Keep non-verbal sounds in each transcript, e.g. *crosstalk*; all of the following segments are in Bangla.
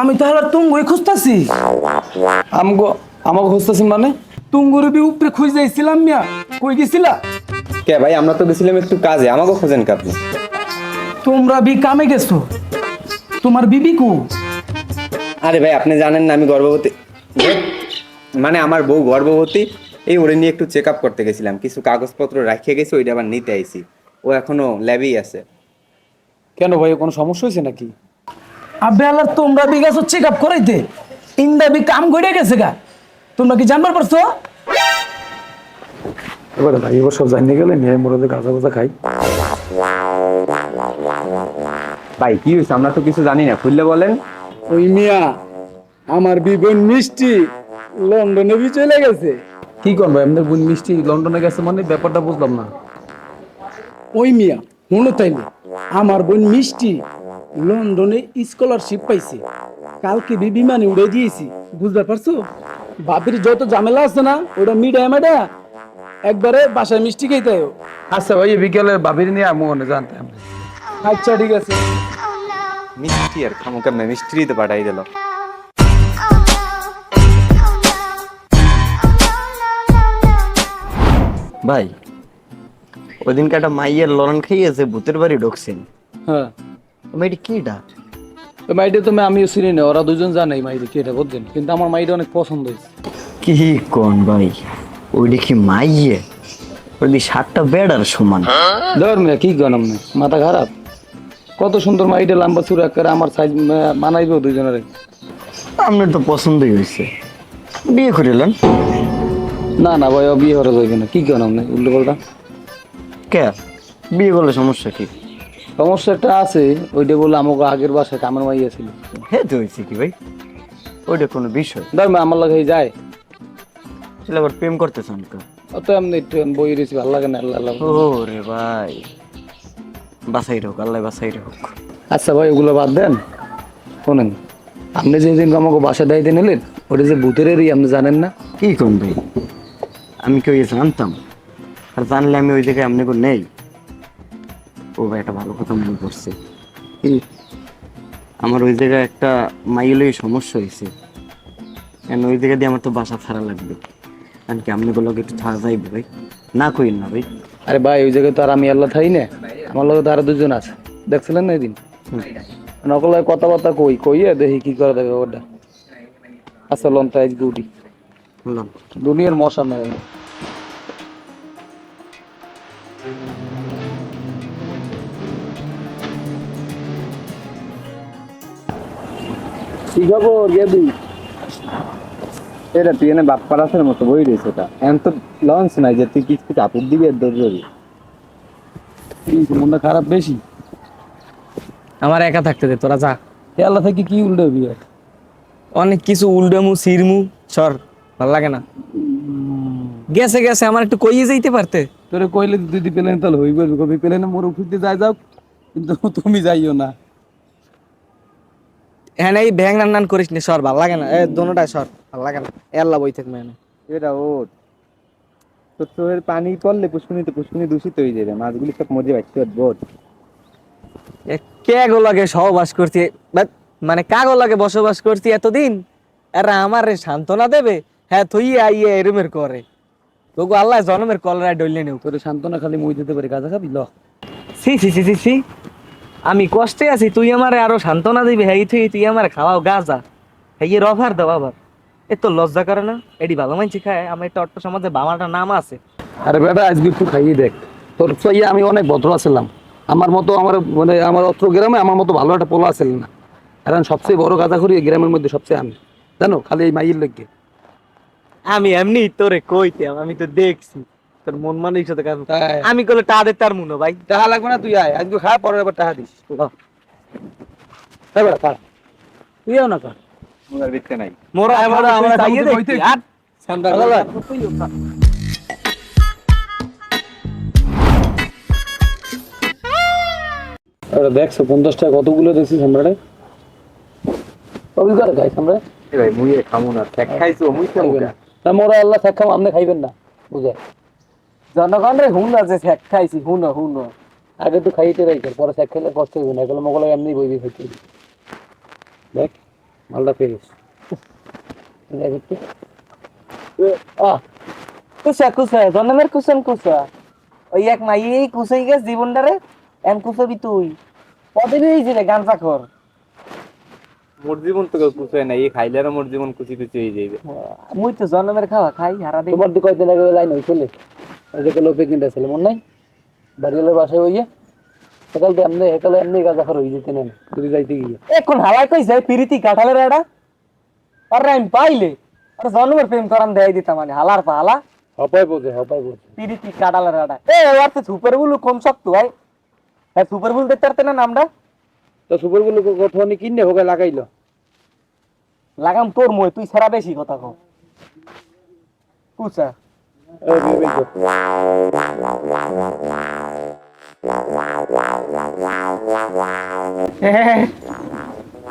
আমি তাহলে তুঙ্গুই খুঁজতাছি। আমগো আমাকে খুঁজতেছেন মানে? তুঙ্গুর বি উপরে খুঁজ যাইছিলাম মিয়া। কই গেছিলা? কে ভাই আমরা তো গেছিলাম একটু কাজে আমাকেও খোঁজেন কে আপনি? তোমরা বি কামে গেছো। তোমার বিবি কু? আরে ভাই আপনি জানেন না আমি গর্ভবতী। মানে আমার বউ গর্ভবতী এই ওরে নিয়ে একটু চেক আপ করতে গেছিলাম। কিছু কাগজপত্র রাখিয়ে গেছি ওইটা আবার নিতে আইছি। ও এখনও ল্যাবেই আছে। কেন ভাই কোনো সমস্যা হয়েছে নাকি? আবে আল্লাহ তোমরা বি গেছো চেক আপ করাইতে ইন্দা বি কাম গড়ে গেছে গা। তোমরা কি জানবার পারছ? এবারে ভাই এবার সব জানিয়ে গেলে মেয়ে মোড়ে গাঁজা গাঁজা খাই। ভাই কি হয়েছে? আমরা তো কিছু জানি না খুললে বলেন। ওই মিয়া আমার বিবন মিষ্টি লন্ডনে বি চলে গেছে। কি করব? এমনি বোন মিষ্টি লন্ডনে গেছে মানে ব্যাপারটা বুঝলাম না। ওই মিয়া মনে তাইলে আমার বোন মিষ্টি লন্ডনে স্কলারশিপ পাইছে। কালকে বি বিমানে উড়ে দিয়েছি। বুঝতে পারছ? বাপের যত ঝামেলা আছে না ওটা মিডিয়া মেডা একবারে বাসায় মিষ্টি খেতে হয় আচ্ছা ভাই বিকেলে বাবির নিয়ে আমি মনে জানতাম আচ্ছা ঠিক আছে। মিষ্টি আর খামুকা মিষ্টি তো পাঠাই দিল। ভাই ওইদিনকে একটা মাইয়ের লরণ খাইয়েছে ভূতের বাড়ি ঢুকছেন। হ্যাঁ। মেয়েটি কিটা ওই মাইডে তো আমিও চিনি না ওরা দুজন জানে এই মাইডে কি এটা কিন্তু আমার মাইডে অনেক পছন্দ হয়েছে। কি কোন ভাই? ওইটা কি মাইয়ে? ওইদি সাতটা বেড়ার সমান? ধর মিয়া কি গনম না মাথা খারাপ? কত সুন্দর মাইডে লম্বা চুরা করে আমার সাইজ মানাইবে দুজনের আপনার তো পছন্দই হয়েছে। বিয়ে করিলেন না না ভাই ও বিয়ে করা যাইবে না। কি গনম না উল্টো পাল্টা? কে? বিয়ে করলে সমস্যা কি? সমস্যা একটা আছে ওইটা বলে আমাকে আগের বাসায় কামের মাইয়া ছিল হে তো হয়েছে কি ভাই? ওইটা কোনো বিষয়। ধর মা, আমার লাগে যায়। তাহলে আবার প্রেম করতে চান তো অত এমনি একটু বই রয়েছি ভালো লাগে না আল্লাহ ও রে ভাই। বাসাই হোক আল্লাহ বাসাই হোক আচ্ছা ভাই ওগুলো বাদ দেন। শোনেন আপনি যেদিন আমাকে বাসা দায়িত্ব নিলেন ওটা যে ভূতের এরিয়া আপনি জানেন না? কি কোন ভাই? আমি কি ওই জানতাম? আর জানলে আমি ওই জায়গায় আপনি নেই? ও ভাই একটা ভালো কথা মনে করছে আমার ওই জায়গায় একটা মাইলেই সমস্যা হয়েছে। কেন ওই জায়গা দিয়ে আমার তো বাসা ছাড়া লাগবে। কারণ কি আপনি গুলোকে একটু ছাড়া যাইবে ভাই। না কইন না ভাই। আরে ভাই ওই জায়গায় তো আর আমি আল্লাহ থাই না। আমার লগে তো আরও দুজন আছে। দেখছিলেন না এদিন? নকল কথাবার্তা কই? কইয়ে দেখি কি করে দেবে ওটা। আচ্ছা লন তাই গুটি দুনিয়ার মশা নেই কি খবর গেদু এটা তুই এনে বাপ পারাসের মতো বই রয়েছে এটা। এখন তো লঞ্চ নাই যে তুই কিছু কাপড় দিবি আর দৌড় যাবি মনটা খারাপ বেশি। আমার একা থাকতে দে তোরা যা। এ আল্লাহ থেকে কি উল্টে বিয়ে অনেক কিছু উল্ডামু সিরমু সর ভালো লাগে না। গেছে গেছে আমার একটু কইয়ে যাইতে পারতে। তোরে কইলে দিদি পেলেন তাহলে হইবে কবি পেলেন মোর উঠিতে যাই যাও কিন্তু তুমি যাইও না। হ্যাঁ এই ব্যাং নান নান করিস নি সর ভালো লাগে না। এ দোনোটাই সর ভালো লাগে না। এল্লা বই থাকবে এনে এটা ওর তোর পানি পড়লে পুষ্কুনি দূষিত হয়ে যাবে মাছগুলি সব মজে পাচ্ছে বোধ কে গো লাগে সহবাস বাট মানে কাগো লাগে বসবাস করছি এতদিন? এরা আমার সান্ত্বনা দেবে? হ্যাঁ তুই আইয়ে এরমের করে তোকে আল্লাহ জন্মের কলরায় ডইলে নেও। তোরে সান্ত্বনা খালি মই দিতে পারি গাজা খাবি? ল। সি সি সি সি সি আমি কষ্টে আছি তুই আমারে আরও সান্ত্বনা দিবি। হ্যাঁ তুই তুই আমার খাওয়াও গাজা। হ্যাঁ এর অফার দাও আবার। এ তো লজ্জা করে না? এডি ভালো মানছি খায় আমার একটা অট্ট সমাজে বাবাটা নাম আছে। আরে বেটা আজকে একটু খাইয়ে দেখ। তোর চাইয়ে আমি অনেক ভদ্র আছিলাম। আমার মতো আমার মানে আমার অত্র গ্রামে আমার মতো ভালো একটা পোলা আছিল না। এখন সবচেয়ে বড় গাঁদা করি গ্রামের মধ্যে সবচেয়ে আমি। জানো খালি এই মাইয়ের লেগে। আমি এমনি তোরে কইতাম আমি তো দেখছি। তোর মন সাথে কাজ আমি কইলে টাকা তার মুনো ভাই। টাকা লাগবে না তুই আয়। আজকে খা পরে আবার টাকা দিস। খা। তুইও না খা। মোর বিচ্ছে নাই। মোরা মোরা আমরা তুই কি? আর ওরা দেখছ পঞ্চাশ টাকা কতগুলো দেখছিস আমরা করে খাইছ আমরা? এ ভাই মুই খামু না। খাইছো মুই খামু না। মোরা আল্লাহ থাকাম আপনি খাইবেন না। বুঝে জনগণ রে হুন যে শেখ খাইছি হুন হুন। আগে তো খাইতে রাইছে পরে শেখ খাইলে কষ্ট হইবে না এগুলো এমনি বইবি খাইতে দেখ মালটা ফেরিস কুসা কুসা জন্মের কুসন কুসা। ওই এক মাই এই কুসাই গেছ জীবনটারে এম কুসাবি তুই। পদে হয়েছি রে গান চাকর মোর জীবন তো কুচে না এই খাইলে আর মোর জীবন কুচি হয়ে মুই তো জন্মের খাওয়া খাই হারা তোমার তো কয়দিন আগে লাইন হয়েছিল ওই যে লোপে কিনতে ছিল মনে নাই? বাড়িওয়ালার বাসায় হইয়ে সকাল তো এমনি এমনি গাঁজা খার হয়ে যেতে নেন যদি যাইতে গিয়ে। এখন হালাই কইছে পিরিতি কাঠালের এটা আরে আমি পাইলে। আরে জন্মের প্রেম করান দেয় দিতাম মানে হালার পা হালা হপাই বোঝে হপাই বোঝে পিরিতি কাটালের এটা এ ওর তো সুপার বুলু কম শক্ত ভাই হ্যাঁ সুপার বুল দেখতে পারতে না নামটা? তো গঠনি কিনে হোক লাগাইলো। লাগাম তোর মই তুই ছাড়া বেশি কথা কুচা।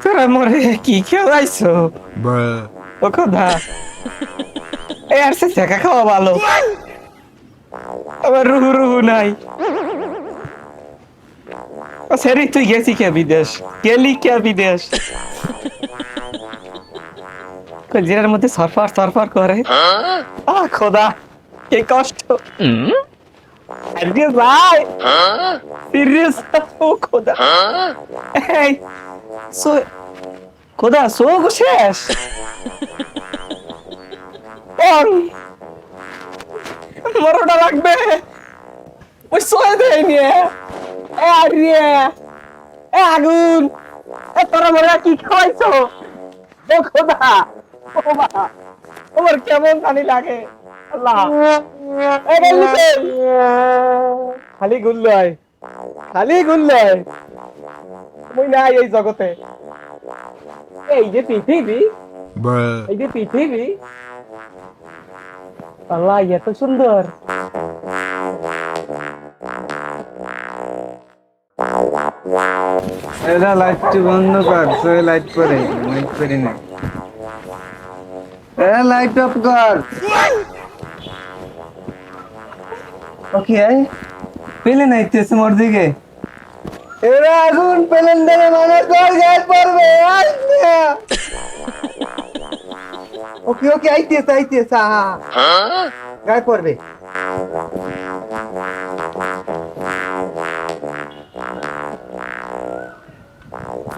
তোরা মরে কি খেলাইছো? ও কথা। এ আর সে শেখা খাওয়া ভালো। আবার রুহু রুহু নাই। ও সেরি তুই গেছি কে বিদেশ? গেলি কে বিদেশ? কলজিরার মধ্যে সরফার সরফার করে। আ খোদা। কি কষ্ট। আজকে ভাই। সিরিয়াস ও খোদা। এই সো খোদা শেষ। অন মরোটা লাগবে। ওই সোয়ে দেয় নিয়ে। এ আরিয়ে এ আগুন। এ তোরা মরে কি খাইছো ও খোদা। ও মা আমার কেমন জানি লাগে। আল্লাহ। খালি গুল্লয় খালি গুল্লয়। মুই নাই এই জগতে। এই যে পৃথিবী এই যে পৃথিবী আল্লাহ এত সুন্দর। এরা লাইটটি বন্ধ কর তুই লাইট করে লাইট করি না এ লাইট অফ কর। ওকে পেলে না ইতিহাসে মোর দিকে। এরা আগুন পেলেন দেবে মানে তোর গায়ে পড়বে ওকে ওকে, আইতেছে আইতেছে হ্যাঁ গায়ে পড়বে।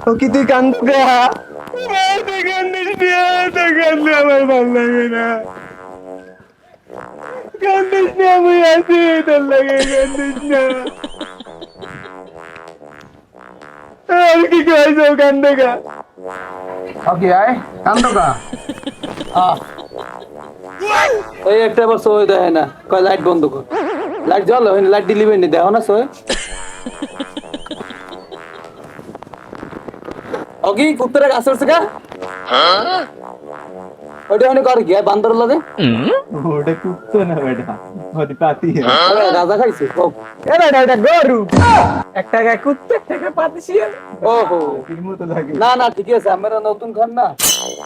ওকে, তুই কান্দ গা তুই কান্দিস না তুই কান্দে আমার ভালো লাগে না। না আমি আছি তোর লাগে কান্দিস না আর কি কইছো কান্দে গা ওকে আয় কান্দকা এই একটা বার সই দেয় না। কয় লাইট বন্ধ কর। লাইট জ্বল লাইট দিলিবে নি দেও না সই। ওকে কুত্তরে গাছ উঠছে কা ওটা অনেক কর গিয়া বান্দর লাগে? ওটা কুত্তো না বেটা ওটা পাতি খাইছে ও। গরু। একটা গায়ে কুত্তে একটা গায়ে পাতিশিয়াল ওহো। মতো লাগে। না না ঠিক আছে আমরা নতুন খান না।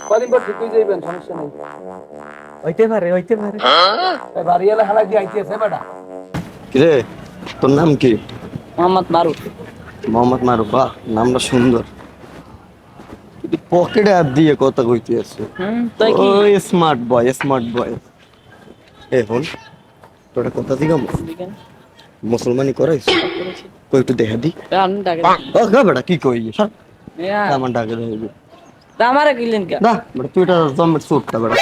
কদিন পর ঠিক হয়ে যাইবেন সমস্যা নেই। হইতে পারে হইতে পারে। এই বাড়িওয়ালা হালা দিয়ে আইতেছে বেটা। কিরে তোর নাম কি? মোহাম্মদ মারুফ। মোহাম্মদ মারুফ বাহ নামটা সুন্দর। পকেটে হাত দিয়ে কথা কইতে আছে। ওই স্মার্ট বয় স্মার্ট বয় এখন তোরা কথা দিগাম মুসলমানি করাইছ? কই একটু দেখা দি। গা বেটা কি কই? সর। আমার ডাকে দেবে আমারে কিলেন কে? না বেটা তুই এটা জমের সুটটা বেটা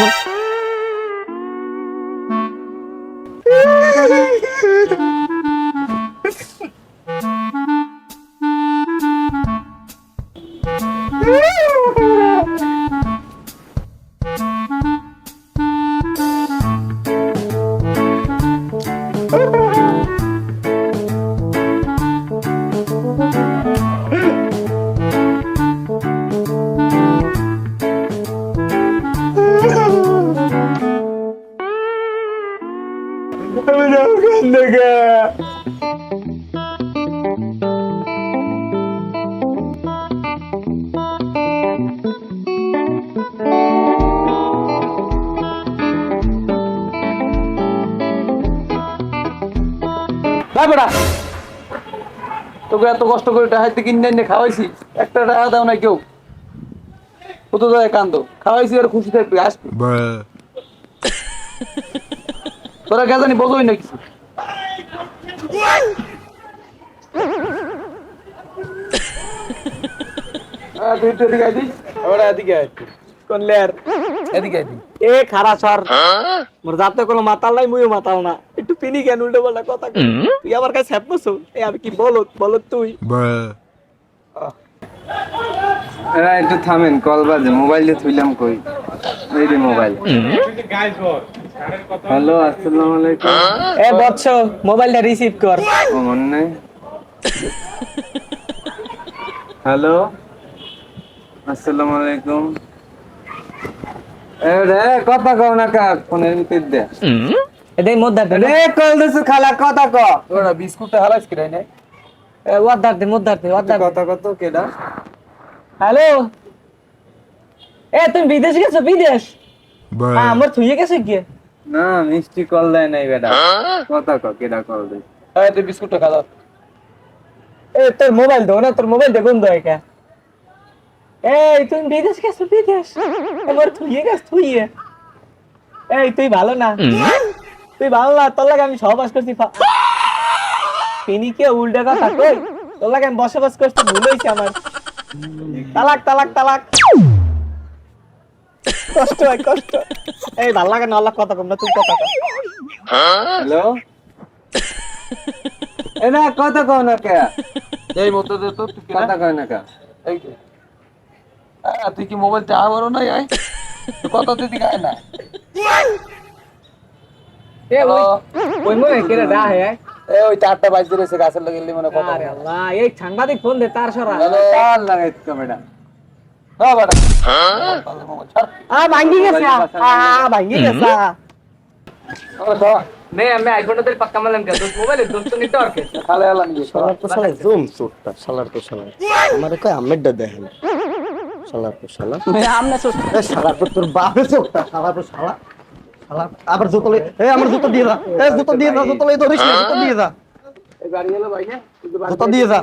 ভাই বেটা তোকে এত কষ্ট করে টাকা কিনে এনে খাওয়াইছি একটা টাকা দাও না কেউ। কত যায় কান্দো খাওয়াইছি আর খুশি থাকবি আসবি। তোরা কে জানি বোঝোই না কিছু। কোন লেয়ার? এদিকে আইতিস। এ খারা সর। মোর যাতে কোনো মাতাল নাই মুইও মাতাল না। একটু পিনি কেন উল্টো পাল্টা কথা কই। তুই আমার কাছে হ্যাপ বসো এ আমি কি বলত? বলত তুই? এরা একটু থামেন কল বাজে। মোবাইল দিয়ে থুইলাম কই? এই মোবাইল। হ্যালো আসসালামু আলাইকুম। এ বৎস মোবাইলটা রিসিভ কর। মনে নাই। হ্যালো আসসালামু আলাইকুম। এ রে কথা কও না কা ফোনের ভিতর দে এটাই মোদ্দার দে রে কল দিছু খালা কথা ক। ওরা বিস্কুটটা হালাইস কিরাই নাই? ওয়াদার দে মোদ্দার দে ওয়াদার কথা কত কেডা? হ্যালো? এ তুমি বিদেশ গেছো বিদেশ? আমার থুয়ে গেছে কি না মিষ্টি কল দেয় নাই বেটা। কথা ক কেডা কল দেয়? এই তুই বিস্কুটটা খা দাও। এ তোর মোবাইল দাও না তোর মোবাইল দে বন্ধ একা এই তুমি বিদেশ গেছো বিদেশ? আমার থুয়ে গেছ থুয়ে। এই তুই ভালো না? তুই ভালো না তোর লাগে আমি সহবাস করছি ফা- তিনি কে উল্টা কথা কই? তোর লাগে আমি বসবাস করছি ভুল হয়েছে আমার। তালাক তালাক তালাক। কষ্ট হয় কষ্ট এই ভালো লাগে না আল্লাহ কথা কম না তুই কথা কম হ্যালো? এ না কথা কও না কে? এই মতো দে তো তুই কথা কয় না কা? এই। তুই কি মোবাইলটা আমারও নাই আয়? তুই কত তুই দিকে না। এ ওই ওই মনে কেড়ে ডা হে এ ওই চারটা বাজতে রয়েছে গাছের লাগে মানে কথা আরে আল্লাহ এই সাংবাদিক ফোন দে তার সরা। তার লাগাইত কা দেখেন। শালা। শালা। আবার জুতো আমার জুতো দিয়ে যা এই জুতো দিয়ে যা জুতো জুতো দিয়ে যা। এই গাড়ি এলো ভাই না কিন্তু বাড়ি জুতো দিয়ে যা।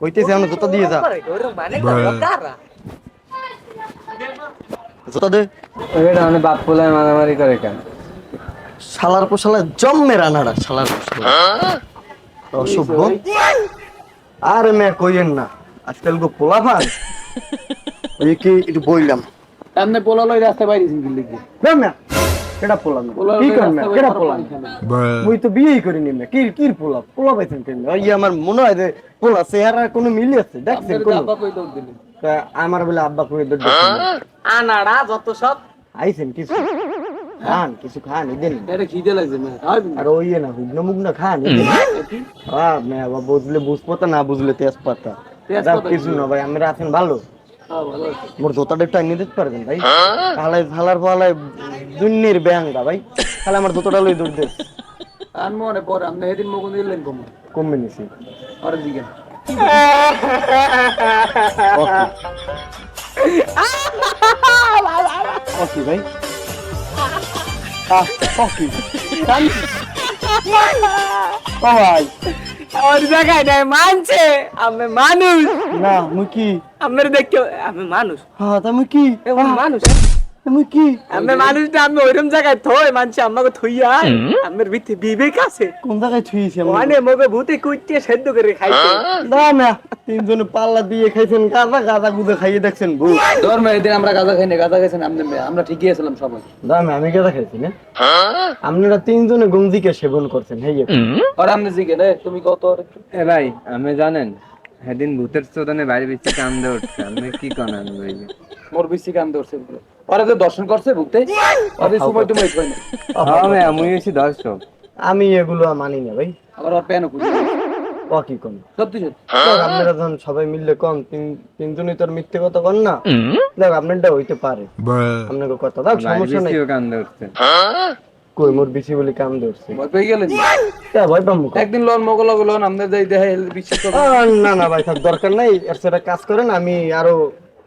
কইতেছি আমরা জুতো দিয়ে যা ওরে মানে দে বেটা মানে বাপ পোলায় মারামারি করে কেন শালার শালার অসভ্য আরে মে কইেন না আজকাল গো পোলা পান ওই কি একটু বইলাম এমনি পোলা লই রাস্তায় বাইরে লিখে না না কেডা পোলা না পোলা কি করবে বাইরে মুই তো বিয়েই কি কি পোলা পোলা পাইছেন কেন ওই আমার মনে হয় যে পোলা চেহারা কোনো মিলি আছে? দেখছেন কোন? আব্বা কই দৌড় দিলি? আমার বলে আব্বা কই দর আনাড়া যত সব। আইছেন কিছু? খান কিছু খান এটা খিদে লাগছে না খাবি না আর ওই না হুগনা মুগনা খান হ্যাঁ মে আবার বুঝলে বুঝপাতা না বুঝলে তেজপাতা। কিছু না ভাই আমরা আছেন ভালো। হ্যাঁ, মোর জোতাটা একটু আনিয়ে দিতে পারবেন ভাই? ফালাই ফালার ফালাই দুনির ব্যাংটা ভাই। তাহলে আমার জোতাটা লই দৌড় দে। আর মনে পরে আপনি সেদিন মুখ দিলেন কম। কমবে নিছি আর দিকে ওকে ভাই। আহ ওকে ও ভাই। আর জায়গায় নাই মানছে। আমি মানুষ। না মুই কি? আমার দেখতে আমি মানুষ। হ্যাঁ তা মুই কি? মানুষ। কি? আমি মানুষটা আমি ওইরকম জায়গায় থই মানছে আমাকে থইয়া। আমার ভিতরে বিবেক আছে। কোন জায়গায় ছুঁয়েছি আমি মানে মগে ভূতে কুইটিয়ে সেদ্ধ করে খাইছে। না না তিনজনে পাল্লা দিয়ে খাইছেন গাঁদা গাঁদা গুদে খাইয়ে দেখছেন ভূত। ধর মে এদিন আমরা গাঁজা খাই গাঁজা খাইছেন আপনি আমরা ঠিকই আছিলাম সবাই। দামে আমি গাঁদা খাইছি না। আপনারা তিনজনে গঞ্জিকে সেবন করছেন হেই আর আপনি জিগে রে তুমি কত এ ভাই আমি জানেন সেদিন ভূতের চোদনে বাইরে বেশি কান্দে উঠছে আমি কি ভাই? মোর বেশি কান ধরছে পরে তো দর্শন করছে ওদের সময় তুমি কই না। আমি আমি এসে দর্শক। আমি এগুলো মানি না ভাই। আবার ওর প্যানও খুঁজে ও কি কোন সত্যি সত্যি। আপনারা যখন সবাই মিললে কম তিন তিনজনই তোর মিথ্যে কথা কন না। দেখ আপনারটা হইতে পারে। আপনাকে কথা দেখ সমস্যা নাই। কান্দে কই মোর বেশি বলে কাম ধরছে? ভয় পেয়ে গেলেন? তা ভয় কেন? একদিন লোন মগল লোন আমাদের যাই দেখে বিশ্বাস করো না। না ভাই থাক দরকার নাই। এর সেটা কাজ করেন আমি আরও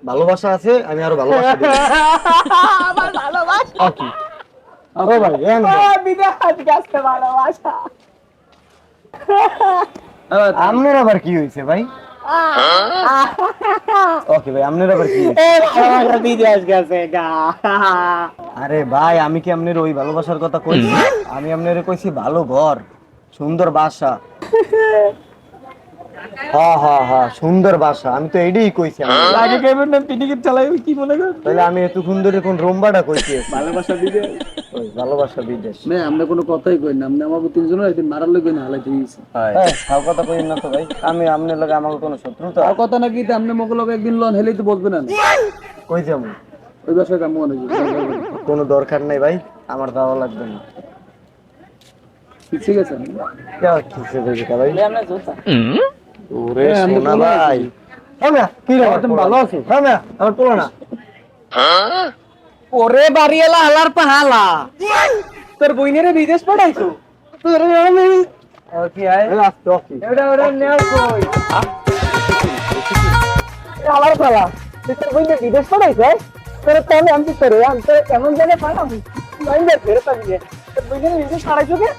ভালোবাসা আছে আমি আরও ভালোবাসা *laughs* আমার ভালোবাসা। ওকে ও ভাই এন ভাই। বিদেশ গাছতে ভালোবাসা। আপনার আবার কি হয়েছে ভাই? ওকে ভাই আপনার আবার কি আরে ভাই আমি কি আপনার ওই ভালোবাসার কথা কইছি? আমি আপনার কইছি ভালো ঘর সুন্দর বাসা। *laughs* হ্যাঁ হ্যাঁ হ্যাঁ সুন্দর বাসা। আমি তো এইটাই কইছি হ্যাঁ? আগে কেমন না তিনি কি কি মনে করেন তাহলে আমি এত সুন্দর কোন রোম্বাটা কইছি? ভালোবাসা বিদেশ। ভালোবাসা বিদেশ। না আমরা কোনো কথাই কই না। আমরা আমাকে তিনজন একদিন মারার না হালাই দিয়েছি হ্যাঁ কথা কই না তো ভাই। আমি আমনে লাগে আমাকে কোনো আর কথা নাকি তে আমনে একদিন লন হেলেই তো বলবে না। কই যাম ওই বাসায় মনে কোনো দরকার নাই ভাই আমার দাওয়া লাগবে না। ঠিক আছে। ঠিক আছে ভাই? ওরে হ্যাঁ, আমি সোনা ভাই। হ্যাঁ না কি রে তুমি ভালো আছো। হ্যাঁ আমার পোলা না ওরে বাড়িয়ালা হালার পাহালা। তোর বইনেরে বিদেশ পাঠাইছো? তোর আমি কি আয়? কি এটা ওটা নেওয়ার কই? হালার পালা তোর বইনে বিদেশ পাঠাইছো তোর তাহলে আমি তোর আমি তোর কেমন জানে পাঠাবো। ফেরত আমি তোর বইনে বিদেশ পাঠাইছো কে?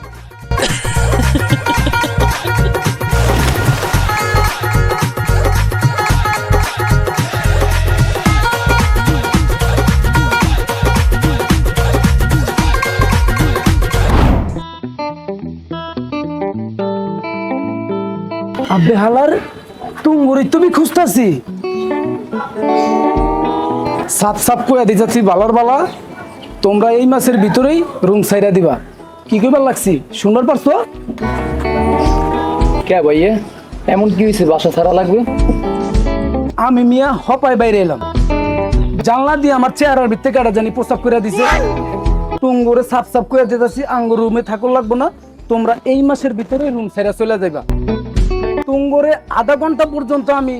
আব্বে হালার তুঙ্গুরি তুমি খুঁজতাছি। সাপ সাপ করে দিতেছি বালার বালা তোমরা এই মাসের ভিতরেই রুম সাইরা দিবা। কি কইবার লাগছি? শুনবার পারছ? কে ভাইয়ে? এমন কি হয়েছে বাসা ছাড়া লাগবে? আমি মিয়া হপায় বাইরে এলাম। জানলা দিয়ে আমার চেহারার ভিত্তে কাটা জানি প্রস্তাব করে দিছে। টুঙ্গুরে সাপ সাপ করে দিতেছি আঙ্গুর রুমে থাকুর লাগবো না। তোমরা এই মাসের ভিতরে রুম ছেড়ে চলে যাইবা। টুঙ্গুরে আধা ঘণ্টা পর্যন্ত আমি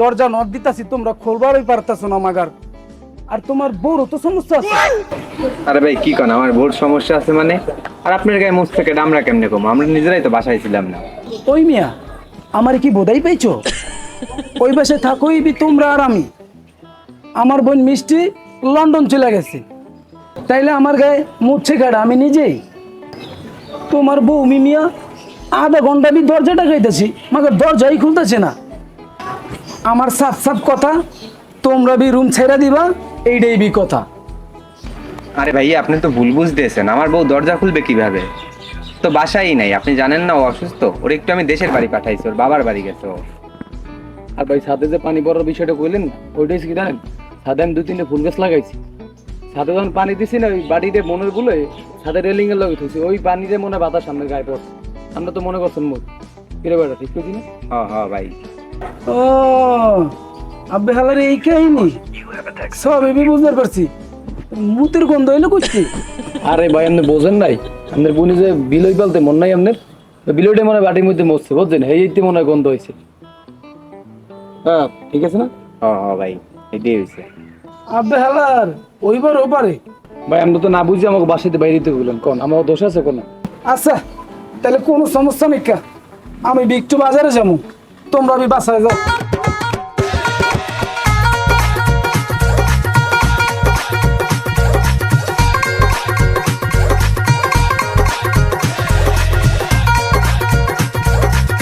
দরজা নট দিতাছি তোমরা খোলবারই পারতাছো না মাগার আর তোমার বউরও তো সমস্যা আছে। আরে ভাই কি কন আমার বহুত সমস্যা আছে মানে? আর আপনার গায়ে মুখ থেকে আমরা কেমনে কম আমরা নিজেরাই তো বাসায় ছিলাম না। ওই মিয়া আমার কি বোধাই পাইছো? ওই বাসে থাকোই বি তোমরা আর আমি। আমার বোন মিষ্টি লন্ডন চলে গেছে। তাইলে আমার গায়ে মুচ্ছে কাটা আমি নিজেই। তোমার বউ মিমিয়া আধা ঘণ্টা বি দরজাটা খাইতেছি মাকে দরজাই খুলতেছে না। আমার সাফ সাফ কথা তোমরা বি রুম ছেড়ে দিবা এইটাই বি কথা। আরে ভাই আপনি তো ভুল বুঝতেছেন আমার বউ দরজা খুলবে কীভাবে? তো বাসাই নাই আপনি জানেন না ও অসুস্থ ওর একটু আমি দেশের বাড়ি পাঠাইছি ওর বাবার বাড়ি গেছে ও। আর ভাই ছাদে যে পানি পড়ার বিষয়টা কইলেন ওইটাই কি জানেন? ছাদে আমি দু তিনটে ফুল গাছ লাগাইছি। ছাদে যখন পানি দিছি না ওই বাড়িতে মনেরগুলো ছাদে রেলিং এর লগে থুছি ওই পানিতে মনে হয় বাতাস সামনে গায়ে পড়ছে। আমরা তো মনে করছেন মোট কিরে বেটা ঠিক করছি না? হ হ ভাই। ও আব্বে হালার এই কাহিনী? সব এমনি বুঝতে পারছি। মুতের গন্ধ হইল কুচকি আরে ভাই আপনি বোঝেন নাই। আপনার বোনি যে বিলই পালতে মন নাই আপনার? বিলইটা মনে বাটির মধ্যে মরছে বুঝছেন? এই এইতে মনে হয় গন্ধ হয়েছে হ্যাঁ ঠিক আছে না? হ হ ভাই এটাই হয়েছে আব্বে হালার ওইবার ওপারে। ভাই আমরা তো না বুঝি আমাকে বাসাইতে বাইরে দিতে বললেন কোন? আমার দোষ আছে কোনো? আচ্ছা। তাহলে কোনো সমস্যা নেই। আমি বিক্টু বাজারে যাব তোমরা আমি বাসায় যাও